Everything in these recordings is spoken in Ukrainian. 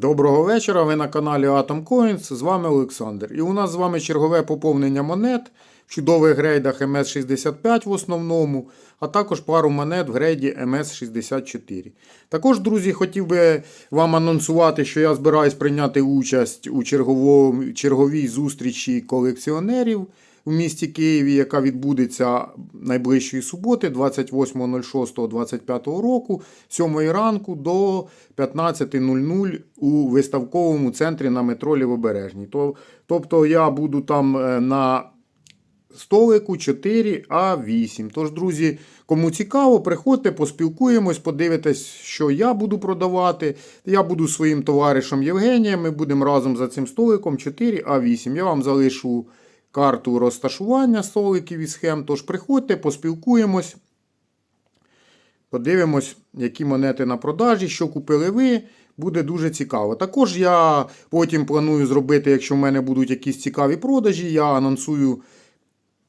Доброго вечора. Ви на каналі Atom Coins. З вами Олександр. І у нас з вами чергове поповнення монет в чудових грейдах MS65 в основному, а також пару монет в грейді MS64. Також, друзі, хотів би вам анонсувати, що я збираюсь прийняти участь у черговій зустрічі колекціонерів у місті Києві, яка відбудеться найближчої суботи, 28.06.25 року, 7 ранку до 15.00 у виставковому центрі на метро Лівобережній. Тобто я буду там е, на столику 4А8. Тож, друзі, кому цікаво, приходьте, поспілкуємось, подивитесь, що я буду продавати. Я буду своїм товаришем Євгенієм. Ми будемо разом за цим столиком 4А8. Я вам залишу карту розташування столиків і схем. Тож приходьте, поспілкуємось. Подивимось, які монети на продажі, що купили ви. Буде дуже цікаво. Також я потім планую зробити, якщо в мене будуть якісь цікаві продажі, я анонсую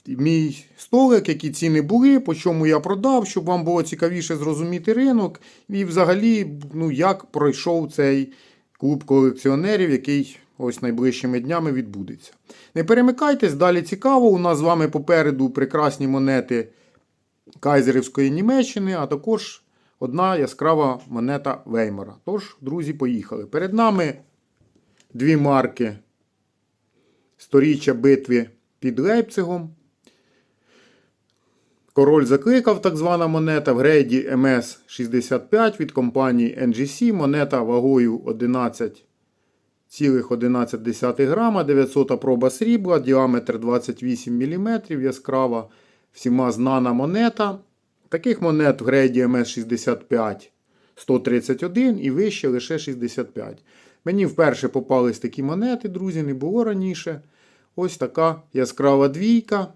мій столик, які ціни були, по чому я продав, щоб вам було цікавіше зрозуміти ринок. І взагалі, ну, як пройшов цей клуб колекціонерів, який ось найближчими днями відбудеться. Не перемикайтесь, далі цікаво. У нас з вами попереду прекрасні монети Кайзерівської Німеччини, а також одна яскрава монета Веймара. Тож, друзі, поїхали. Перед нами дві марки сторіччя битви під Лейпцигом. Король закликав так звана монета в грейді МС-65 від компанії NGC. Монета вагою 11,11 грама, 900 проба срібла, діаметр 28 мм, яскрава всіма знана монета. Таких монет в грейді МС-65 131 і вище лише 65. Мені вперше попались такі монети, друзі, не було раніше. Ось така яскрава двійка.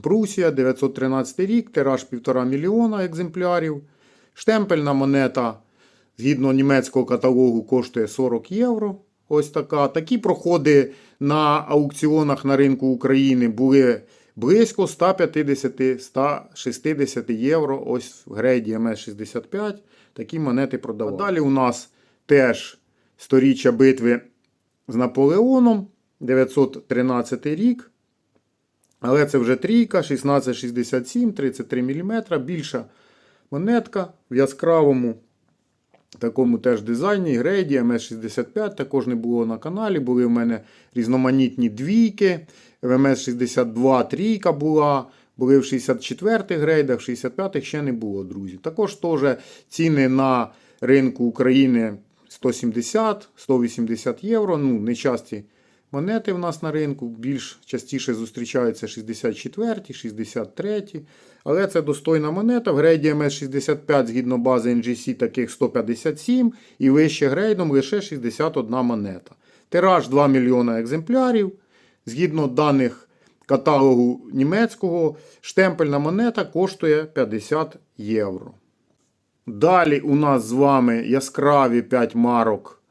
Прусія, 913 рік, тираж 1,5 мільйона екземплярів. Штемпельна монета, згідно німецького каталогу, коштує 40 євро. Ось така. Такі проходи на аукціонах на ринку України були близько 150-160 євро. Ось в грейді МС65 такі монети продавали. Далі у нас теж сторіччя битви з Наполеоном, 913 рік. Але це вже трійка, 1667, 33 мм. Більша монетка в яскравому такому теж дизайні. Грейді МС65 також не було на каналі. Були в мене різноманітні двійки. В МС62 трійка була. Були в 64-х грейдах, в 65-х ще не було, друзі. Також теж ціни на ринку України 170-180 євро. Ну, не часті монети в нас на ринку. Більш частіше зустрічаються 64, 63. Але це достойна монета. В грейді МС65 згідно бази NGC таких 157 і вище грейдом лише 61 монета. Тираж 2 мільйона екземплярів. Згідно даних каталогу німецького, штемпельна монета коштує 50 євро. Далі у нас з вами яскраві 5 марок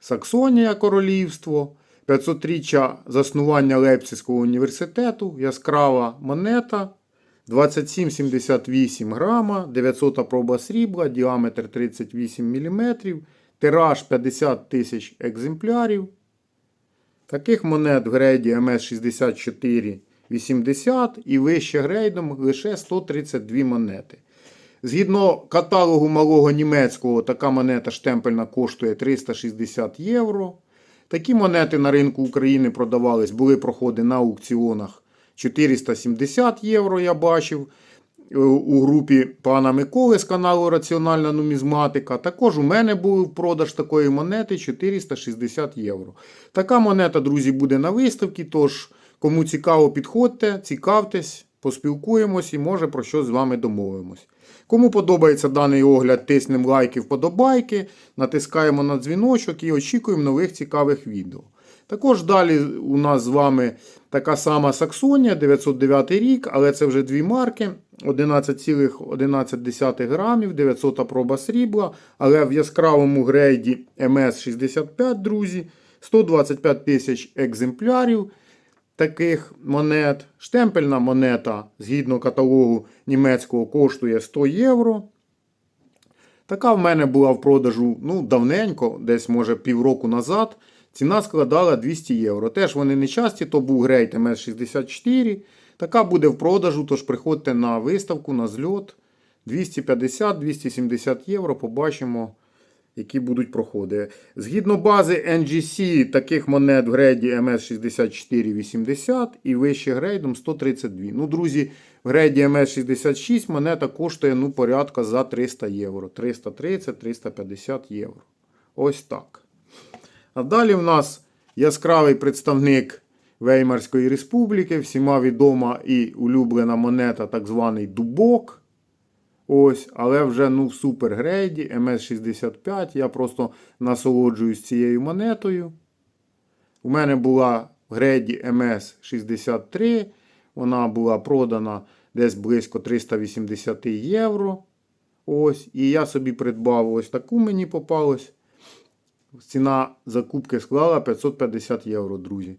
Саксонія Королівство. 500-річчя заснування Лейпцизького університету, яскрава монета 27,78 грама, 900 проба срібла, діаметр 38 мм, тираж 50 тисяч екземплярів. Таких монет в грейді МС64 80 і вище грейдом лише 132 монети. Згідно каталогу малого німецького, така монета штемпельна коштує 360 євро. Такі монети на ринку України продавались, були проходи на аукціонах 470 євро, я бачив. е, У групі пана Миколи з каналу Раціональна нумізматика. Також у мене був продаж такої монети 460 євро. Така монета, друзі, буде на виставці. Тож, кому цікаво, підходьте, цікавтесь, поспілкуємось і може про щось з вами домовимось. Кому подобається даний огляд, тиснемо лайки, вподобайки, натискаємо на дзвіночок і очікуємо нових цікавих відео. Також далі у нас з вами така сама Саксонія, 909 рік, але це вже дві марки. 11,11 грамів, 900 проба срібла, але в яскравому грейді МС65, друзі, 125 тисяч екземплярів таких монет. Штемпельна монета, згідно каталогу німецького, коштує 100 євро. Така в мене була в продажу ну, давненько, десь може півроку назад. Ціна складала 200 євро. Теж вони не часті, то був грейт МС64. Така буде в продажу, тож приходьте на виставку, на зльот. 250-270 євро. Побачимо, які будуть проходи. Згідно бази NGC, таких монет в грейді MS6480 і вище грейдом 132. Ну, друзі, в грейді MS66 монета коштує ну, порядка за 300 євро. 330-350 євро. Ось так. А далі в нас яскравий представник Веймарської республіки, всіма відома і улюблена монета, так званий дубок. Ось, але вже ну, в супергрейді МС65. Я просто насолоджуюсь цією монетою. У мене була в грейді МС63. Вона була продана десь близько 380 євро. Ось, і я собі придбав ось таку мені попалось. Ціна закупки склала 550 євро, друзі.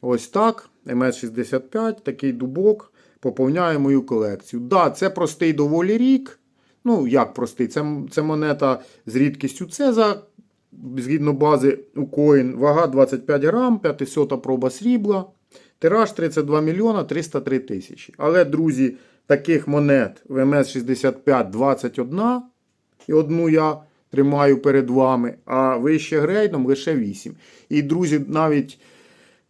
Ось так. МС65, такий дубок. Поповняє мою колекцію. Да, це простий доволі рік. Ну, як простий? Це, це монета з рідкістю Цеза. Згідно бази Укоін, вага 25 грам, 500 проба срібла. Тираж 32 мільйона 303 тисячі. Але, друзі, таких монет в МС65 21. І одну я тримаю перед вами, а вище грейдом лише 8. І, друзі, навіть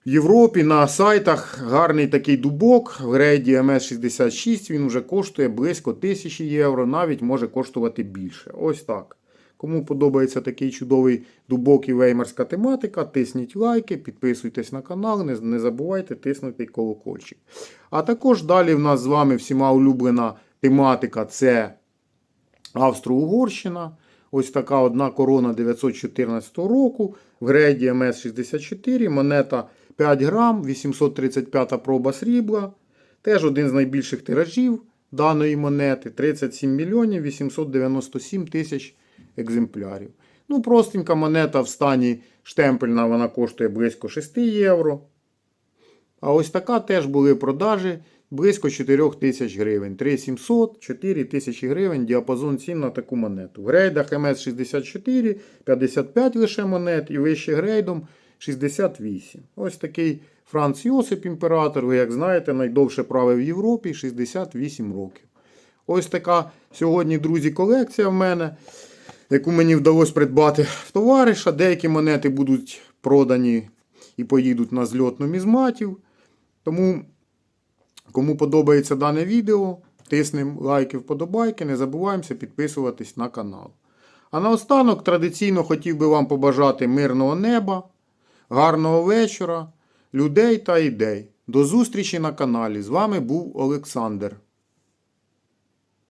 Європі на сайтах гарний такий дубок в грейді МС66 він вже коштує близько 1000 євро, навіть може коштувати більше. Ось так. Кому подобається такий чудовий дубок і веймарська тематика, тисніть лайки, підписуйтесь на канал, не, не забувайте тиснути колокольчик. А також далі в нас з вами всіма улюблена тематика це Австро-Угорщина. Ось така одна корона 914 року в грейді МС64, монета 5 грам, 835 проба срібла. Теж один з найбільших тиражів даної монети 37 мільйонів 897 тисяч екземплярів. Ну, простенька монета в стані штемпельна, вона коштує близько 6 євро. А ось така теж були продажі близько 4 тисяч гривень. 3700, 4 тисячі гривень діапазон цін на таку монету. В грейдах МС64 55 лише монет і вище грейдом 68. Ось такий Франц Йосип імператор, ви як знаєте, найдовше правив в Європі 68 років. Ось така сьогодні, друзі, колекція в мене, яку мені вдалося придбати в товариша. Деякі монети будуть продані і поїдуть на зльот нумізматів. Тому, кому подобається дане відео, тиснемо лайки, вподобайки, не забуваємося підписуватись на канал. А наостанок традиційно хотів би вам побажати мирного неба, гарного вечора, людей та ідей. До зустрічі на каналі. З вами був Олександр.